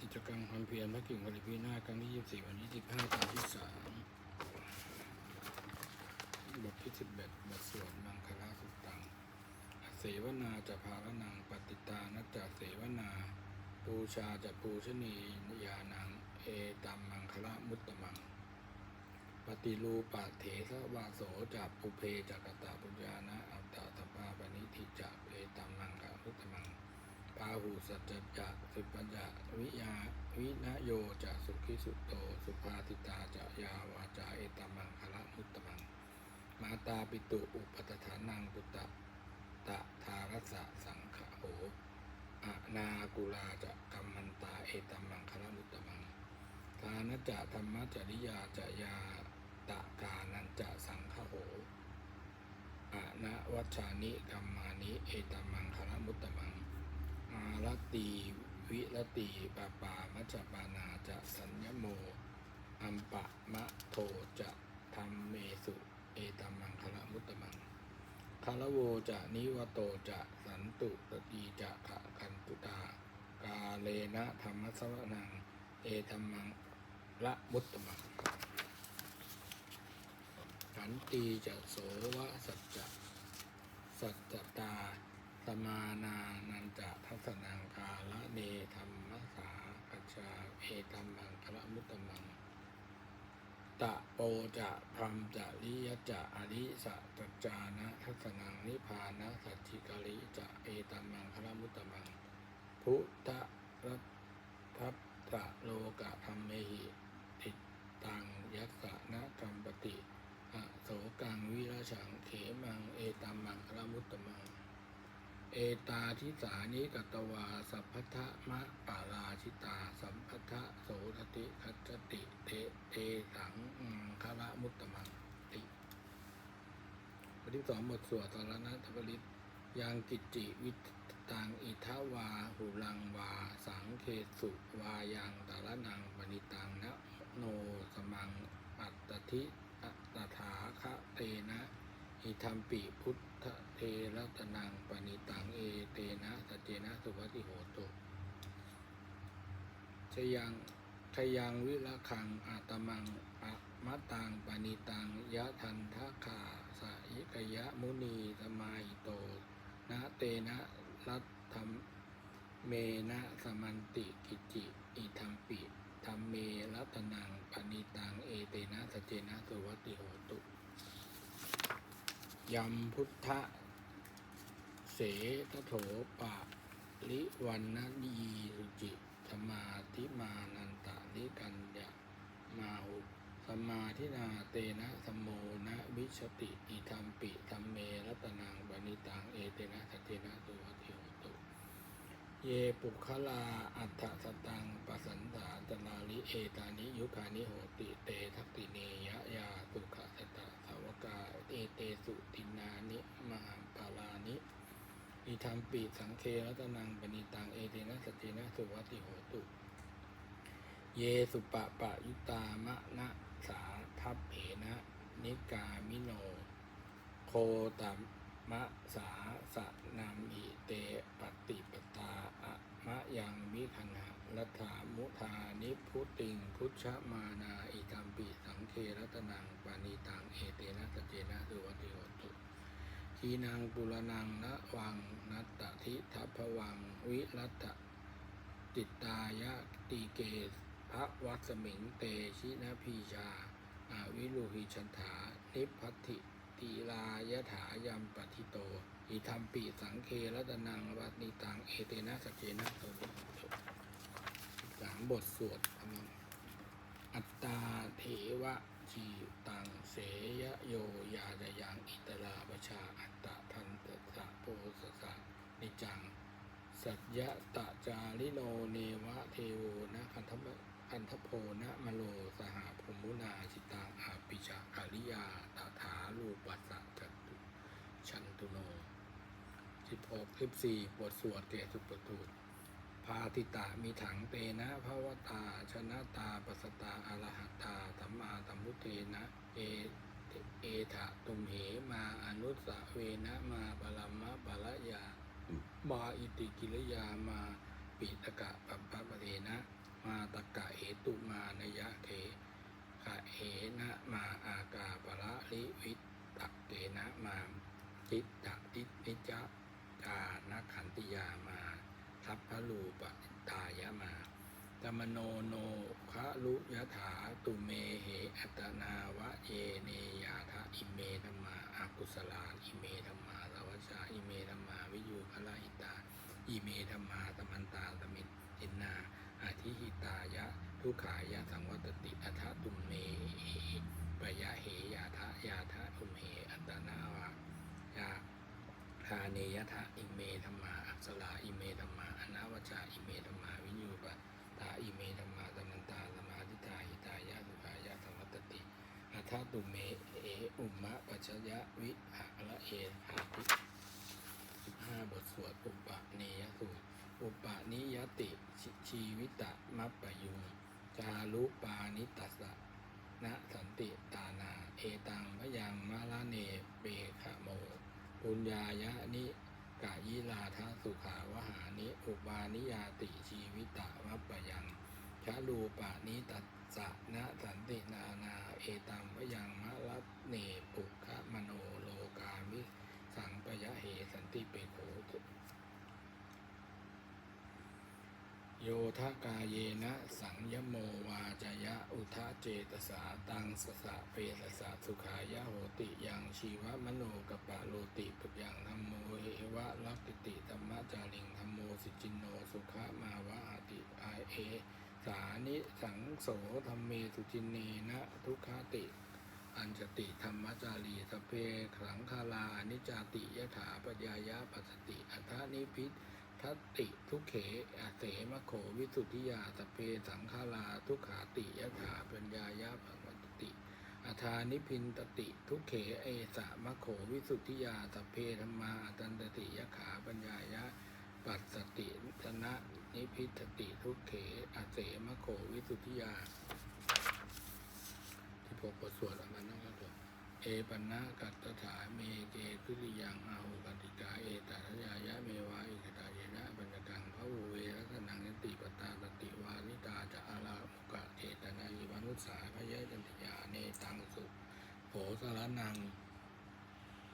กิจกรรมความเพียรพระกิ่งบริพีหน้าครั้งที่ยี่สี่วันที่สิบห้าตอนที่สามบทที่สิบเอ็ดบทสวดมังคลาสุตตังเสวนาจะภารนังปฏิตานัจจะเสวนาปูชาจะปูชนียานัง เอตัมมังคละมุตตมัง ปฏิรูปะเถสวาโสจากปุเพจักตาปุญญานะอัตตาตปาปณิทิจักเอตัมมังคะมุตตมัง ปา หูสัจจจะสุปัญญะวิยาวินโยจะสุขิสุโต สุภาติตาจะยาวาจาเอตมังคละมุตตมัง มาตาปิตุอุปตถานังปุตตะตะทารสสะสังขโหอะนากุลาจะกัมมันตาเอตมังคละมุตตมังทานจะธรรมจริยาจะยาตะกานันจะสังขโหอะนะวัชชานิกัมมานิเอตมังคละมุตตมัง อารตี วิรตีปาปามัจจปานาจะสัญญโม อัมปะมะโทจะธรรมเมสุ เอตัมังคละมุตตมังคารโวจะนิวโตจะสันตุตตีจะขะคันตุตากาเลนะธรรมสวนัง เอตัมมังละมุตตมังขันตีจะโสวะสัจจะสัจจตา สมานานันจะทัศนังกาละเนธรรมสากัจจาเอตัมมังคละมุตตมังตะโปจะพรมจะลิยจะอริสะจัจจานะทัศนังนิพานะสัจจิกาลิจะเอตัมมังคละมุตตมัง พุทธรัตทัพตะโลกะธรรมเมหิติตังยัสสะนะกัมปติอโสกังวิราชังเขมังเอตัมมังคละมุตตมัง เอตาทิสานิกตวา สัพพทะมะปาราชิตา สัมพัทะโสทติคัจติเตเตสังคาระมุตตมังติบทที่สองบทสวดสารนัตถปริตยังกิจจิวิตตังอิทาวาหุลังวา สังเคสุวายังตาลนังปณิตังนะโนสมังอัตติ อิทัมปิพุทธเทรตนังปณิตังเอเตนะสัจเจนะสุวัติโหตุชยังชยังวิระคังอาตมังอะมะตังปณิตังยะทันทะขาสายิกยะมุนีสมาหิโตนะเตนะรัตธรรมเมนะสมันติกิจิอิทัมปิธรรมเมรัตนังปณิตังเอเตนะสัจเจนะสุวัติโหตุ ยำพุทธะเสตโถปะลิวันนดีสุจิสมาธิมานันตานิกันยะมาหุสมมาธินาเตนะสมโมนะวิชติอิธรรมปิธรรมเมรัตนังบานิตังเอเตนะสเจนะตุวติโหตุเยปุคลาอัฏฐสตังปสันตาตนาลิเอตานิยุคานิโหติเตทักติเนยะยาตุขสตาากาเอเตสุตินานิมหาปาลานิอิธรรมปิสังเครัตนังปณิตังเอเตนะสจเจนะสุวัติโหตุ เยสุปะปะยุตามะนะสาทัพเพนะ นิกามิโน โคตัมมะสาสะนามอิเตปฏิปตา มะยังวิคันหะรัฐามุทานิพุติง พุทธมานาอิตัมปิสังเครัตนังปานิตังเอเตนะสเจนะสุวติโหตุทีนางปุรนังนะวังนัตตทิทัพวังวิรัตติตายะตีเกสพระวัสมิงเตชินะพีชาอาวิลุหิชันถานิพพัทธิ ตีลายถายัมปทิโต อิธรรมปิสังเครัตนังวัตนิตัง เอเตนะสเจนะโตสามบทสวดอัตตาเทวะจีตังเสยโยยาจยังอิตราปชาอัตตะทันตสะโพสสะนิจัง สัจยะตะจาริโนเนวะเทโวนะคันทะคันทโพนะมโลสหพมุนาจิตังอาปิชาอาริยาตถาลูปัสสะจตุชัน ตุโนสิบหกสิบสี่บทสวดเกสุปตูตพาติตามีถังเตนะภาวตา ชนะตาปัสตาอรหัตตาสัมมาสัมพุทเทนะ เอเอถะตุมเหมาอนุสสะเวนะมาปรัมมะปะละยา มาอิติกิริยามาปิตกะปัปปะปะเทนะ มาตะกะเหตุมานยะเถขะเหนะมาอากาปะละลิวิตตักเตนะมา จิตตตินิจจานขันติยามาทัพพลูปตายะมาตมโนโนคะลุยถาตุเมเหอัตนาวะเยเนยาทะอิเมธรรมาอากุศลาอิเมธรรมาสวัชาอิเมธรรมาวิยูพละหิตา อิเมธรรมาตมันตาตมิตินนาอาทิหิตายะ ทุขายะสังวัตติอัทะตุเมเมปยะเหยาทะยาทะตุมเหอัตนาวา ยาทาเนยทะอิเมธรรมาอักษลาอิเมธรรมาอนาวจาอิเมธรรมาวิญญูปะตาอิเมธรรมาตมันตาสมาธิตาหิตายะทุขายะสังวัตติอัทตุเมเออุมมะปัจจยะวิหะละเอหาติสิบห้าบทสวดอุปะเนยสูตรอุปนิยติชีวิตะมัปปยุงจารุปานิตัสสะนะสันติตานา เอตังพยังมาลาเนเปขะโม ปุญญายะนิกายิลาทะสุขาวหานิอุบานิยาติชีวิตะวัปปยังชะลูปะนิตัสสะนะสันตินานา เอตัมวยังมะละเนปุขะมโนโลกามิ สังปยะเหสันติเปโขตุ โยทกาเยนะสังยโมวาจยะอุทะเจตสาตังสสะเปสสะสุขายะโหติยังชีวมโนกปะโลติปุญญังธรรมโมเหวะลักติติธรรมจาริงธรรมโมสิจินโนสุขมาวะอาติไอเอ สานิสังโสธรรมเมสุจินเนนะทุกขติ อัญจติธรรมจารีสเพขังคาลานิจาติยถาปัญญายาปัสติอัฏฐานิพิ ทัตติทุกเขอาเสมะโขวิสุทธิยาสพเพสังคาลาทุกขาติยถาปัญญายาปัติอัฏฐานิพินตติทุกเขเอสะมะโขวิสุทธิยาสพเพธรรมาตันตติยะขาปัญญายาปัสสติชนะนิพิตติทุกเขอาเสมะโขวิสุทธิยา ที่พบบทสวดอมานั่งกันเอปันนากัตถาเมเกพิริยังอาหุกติกาเอตัสยายะเมวะอิกตาย หุเวรัสนังยติปตาตติวานิตาจะอาลามุกะเจตนายิวานุสาพยะจันติยาเนตังสุโผสารนัง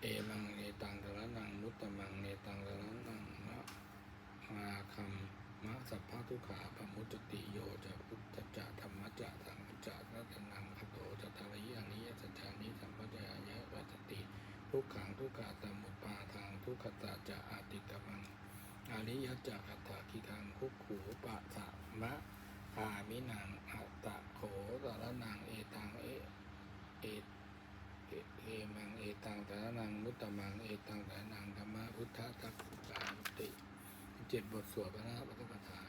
เอมังเนตังสารนังมุตตมังเนตังสารนังมะมาคัมมะสัพพะทุขาปมุตตติโยจะพุทธจะธรรมจะสังจะรัตนังคโตจะทาริยานิยสัจจานิสัมปจายะวัตติ ทุกขังทุกขาตมุปปาทางทุกขตาจะอาติกมัง อาริยจักขัตถาคิคังคุกขูปะสะมะพามินังอัตตะโขสารนังเอตังเอเอเอเอมังเอตังสารนังมุตตมังเอตังสารนังธรรมะพุทธะทักขุกาติเจ็ดบทสวดพระพุทธคาถา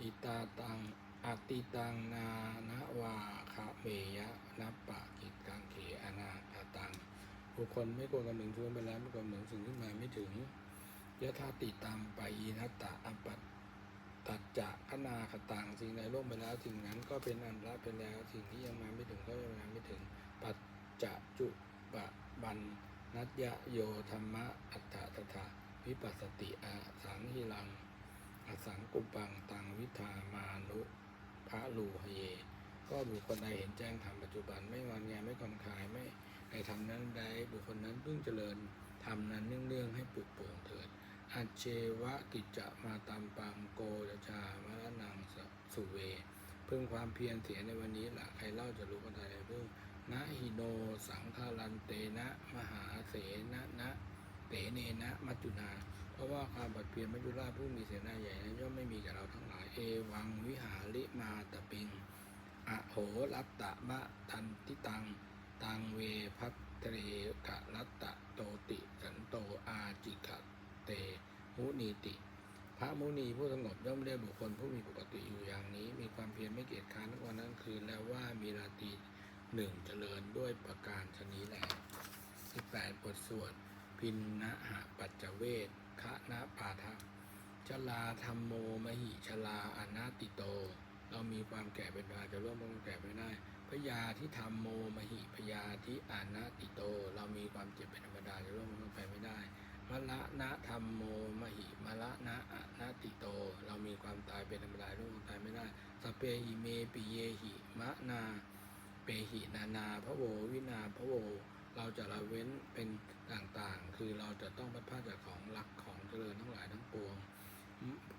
อิตาตังอติตังนานะวาคะเมยะนับปะกิจกังเขอนาคาตังบุคคลไม่ควรกำหนึ่งชวนไปแล้วไม่ควรเหมือนสิ่งที่มาไม่ถึง ยะธาติตามไปอินัตตะอปัตตัจจะขนาคตังสิ่งใดล่วงไปแล้วสิ่งนั้นก็เป็นอันละเป็นแล้วสิ่งที่ยังมาไม่ถึงก็ยังมาไม่ถึง ปัจจจุปะบันนัตยะโยธรรมะอัฏฐตถาวิปัสสติอาสังหิลังอสังกุปังตังวิธามานุพระลูหเย ก็บุคคลใดเห็นแจ้งธรรมปัจจุบันไม่งอนแงไม่คลอนคลายไม่ในธรรมนั้นใดบุคคลนั้นเพิ่งเจริญธรรมนั้นเนื่องๆให้ปลุกโปร่งเถิด อัเจวะกิจจะมาตามปังโกจจามะนังสสุเว พึ่งความเพียรเสียในวันนี้ละใครเล่าจะรู้กันได้พึ่งนะหิโนสังฆารันเตนะมหาเสนะนะเตเนนะมัจจุนาเพราะว่าความบัดเพียรมัจจุราชผู้มีเสนาใหญ่นั้นย่อมไม่มีแก่เราทั้งหลายเอวังวิหาริมาตะปิงอโหรัตตะมะทันติตังตังเวพัตเตรกะรัตตะโตติสันโตอาจิกะ เต มุนีติ พระมุนีผู้สงบย่อมเรียกบุคคลผู้มีปกติอยู่อย่างนี้ มีความเพียรไม่เกียจค้านทั้งวันทั้งคืนแล้วว่ามีราตรีหนึ่งเจริญด้วยประการชนี้แลที่แปดบทสวดพินนะหะปัจจเวทคะนะปาทะชลาธรรมโมมหิชลาอนาติโต เรามีความแก่เป็นพาจะร่วมความแก่ไม่ได้พยาที่ธรรมโมมหิพยาที่อานาติโต เรามีความเจ็บเป็นธรรมดาจะร่วมความไปไม่ได้ มละนะธรรมโมมหิมละนะอะนาติโต เรามีความตายเป็นธรรมดาร่วมควาตายไม่ได้สเปหิเมปิเยหิมะนา เปหินานาพระโววินาพระโว เราจะละเว้นเป็นต่างๆ คือเราจะต้องพัดพาจากของรักของเจริญทั้งหลายทั้งปวง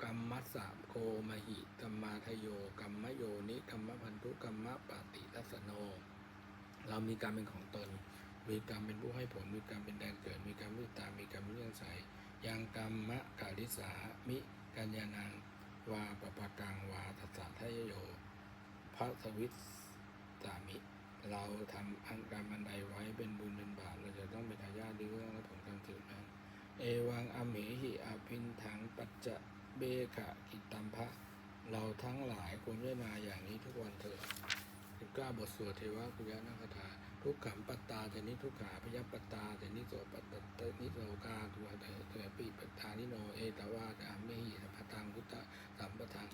กรรมมัสสะโกมหิกรรมาทโยกรรมโยนิกรรมพันธุกรรมปฏิทัสสโน เรามีกรรมเป็นของตน มีกรรมเป็นผู้ให้ผล มีกรรมเป็นแดนเกิด มีกรรมวิตา มีกรรมเรื่องใสยังกรรมะกาลิสามิกัญญานังวาปปะกังวาทัสสะทยโยพระสวิสสามิ เราทำอันกรรมอันใดไว้เป็นบุญเป็นบาปเราจะต้องเป็นทายาทดีเรื่องและผลการสืบนั้น เอวังอเมหิอภินถังปัจจะเบกะกิตตัมภะเราทั้งหลายควรพิจารณาอย่างนี้ทุกวันเถิดสิบเก้าบทสวดเทวะปุยะนาคถา ทุกขัมปัตตาเจนิทุกขาพยปัตตาเจนิโสปัตตะนิโสกาตัวเตเตปิปัตตานิโนเอตวาตามเมหิสัพพตังพุทธสัมปทัง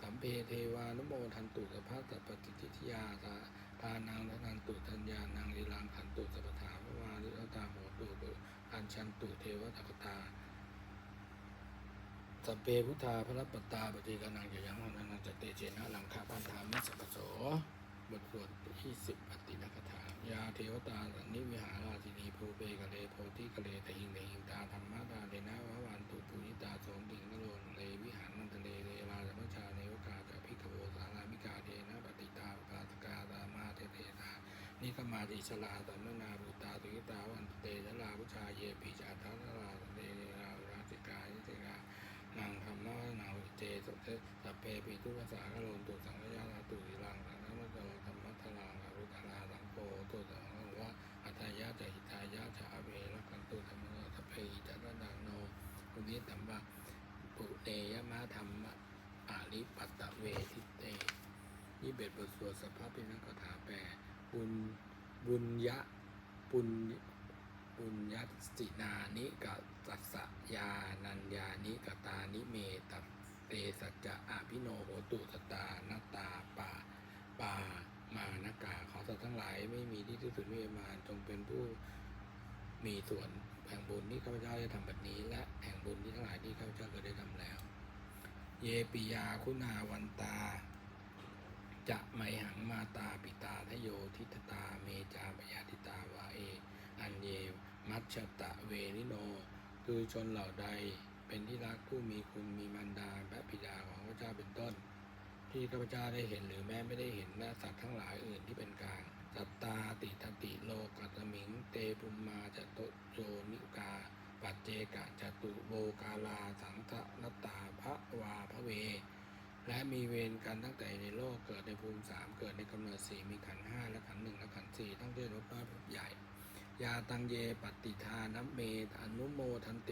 สัมเพเทวานุโมทันตุสัพพะสัพปฏิทิทยาสาทานังทันตุทัญญานังลีลังขันตุสัพพาภวาลิอัตตาโหตุตุอัญชันตุเทวตกตาสัพเพพุทธาพระปัตตาปฏิกานังจะยังหันังจะเตเจนะหลังคาปันธามิสัพโสบทสวดที่สิบปฏินคถา ยาเทวตาสันนิวิหาราชินีภูเปกะเลโพธิกะเลตะหิงเตหิงตาธรรมะตาเดนะวะวันตุปุญิตาโสมติงนโรนเลวิหารนันทะเลเลลาจัมชาเนวกาจะพิกโวสารามิกาเดนะปฏิตาปาสกาตามาเทเตตานิกมาติชลาสัมนาบุตาตุกิตาวันเตชลาพุชาเยปิจาทัสลาเตราราสิกายิสิกานางธรรมะนางเจสุเตสัพเพปิทุภาษากโลนตุสังฆยาตุอิลัง ตุสังวะอัตายะจะหิตายะจะอเวรกันตุธรรมโนสัพเพหิจัตตังโนคุณิตัมบะปุเตยมะธรรมะอาลิปัตตะเวทิเตยี่เบ็ดบทสวดสภาพเป็นนักถาแปลบุญบุญยะปุญปุญญสินานิกะตัสยานัญญานิกตานิเมตเตสัจจะอาภิโนโหตุสตานตาปาปา มานากาขอสัตว์ทั้งหลายไม่มีที่ที่สุดไม่มาจงเป็นผู้มีส่วนแห่งบุญที่ข้าพเจ้าได้ทำแบบนี้ และแห่งบุญที่ทั้งหลายที่ข้าพเจ้าเคยได้ทำแล้ว เยปิยาคุณาวันตา จะไมหังมาตาปิตาทโยทิตตาเมจาปยาติตาวาเอ อันเย มัชชตะเวนิโน คือชนเหล่าใดเป็นที่รักผู้มีคุณมีมารดาและบิดาของพระเจ้าเป็นต้น ที่ข้าพเจ้าได้เห็นหรือแม้ไม่ได้เห็นและสัตว์ทั้งหลายอื่นที่เป็นกลางสัตตาติทติโลกัตมิง เตปุมมาจตโยนิกา ปัจเจกะจตุโบกาลา สังทะนตาพระวาพระเว และมีเวรกันตั้งแต่ในโลกเกิดในภูมิสามเกิดในกำเนิดสี่มีขันห้าและขันหนึ่งและขันสี่ต้องด้วยรบน้อยรบใหญ่ ยาตังเยปฏิทานัมเมอนุโมทันเต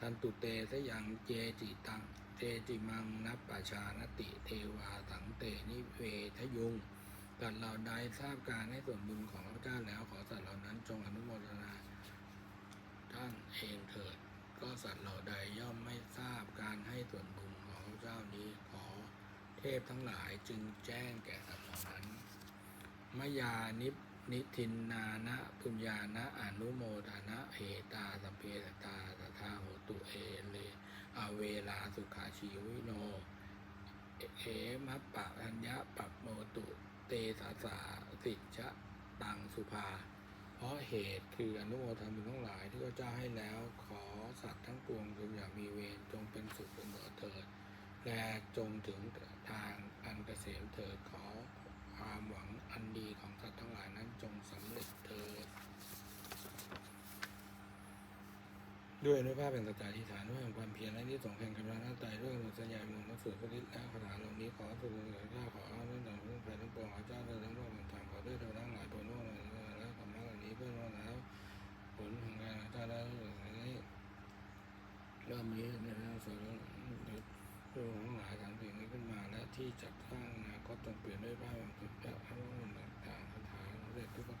ทันตุเตสยังเจจิตัง เจจิมังนับปชานติเทวาสังเตนิเวทยุงกัดเหล่าใดทราบการให้ส่วนบุญของพระเจ้าแล้วขอสัตว์เหล่านั้นจงอนุโมทนา ท่านเองเถิด ก็สัตว์เหล่าใดย่อมไม่ทราบการให้ส่วนบุญของพระเจ้านี้ขอเทพทั้งหลายจึงแจ้งแก่สัตว์เหล่านั้นมยานิปนิทินนานะปุญญานะอนุโมทานะเหตาสัมเพสตาตถาโหตุเอเล อเวลาสุขาชีวิโน เอมัปปะทัญญะปัปโมตุ เตสาสาสิชะตังสุภา เพราะเหตุคืออนุโมทนาบุญทั้งหลายที่พระเจ้าให้แล้วขอสัตว์ทั้งปวงจงอย่ามีเวรจงเป็นสุขเป็นเถิดเถิดและจงถึงทางอันเกษมเถิดขอความหวังอันดีของสัตว์ทั้งหลายนั้นจงสำเร็จเถิด ด้วยอนุภาพแห่งสัจจะอธิฐานด้วยแห่งความเพียรและที่ส่งแห่งกำลังหน้าใจด้วยหนุนสัญญาหนุนนักสืบพระฤทธิ์และคาถาเหล่านี้ขอสุขเหลือข้าขอเอาเรื่องต่างเรื่องไปทั้งปวงขอเจ้าเดินทั้งโลกทั้งธรรมขอด้วยเธอทั้งหลายโปรดโน้นและธรรมะเหล่านี้เพื่อโน้นแล้วผลของการเจ้าได้นี้เริ่มนี้ในเรื่องส่วนเรื่องเรื่องของหลายสามสิ่งนี้ขึ้นมา และที่จัดสร้างอนาคตต้องเปลี่ยนด้วยภาพของสุดยอดพระองค์ต่างคาถาเรื่องทุก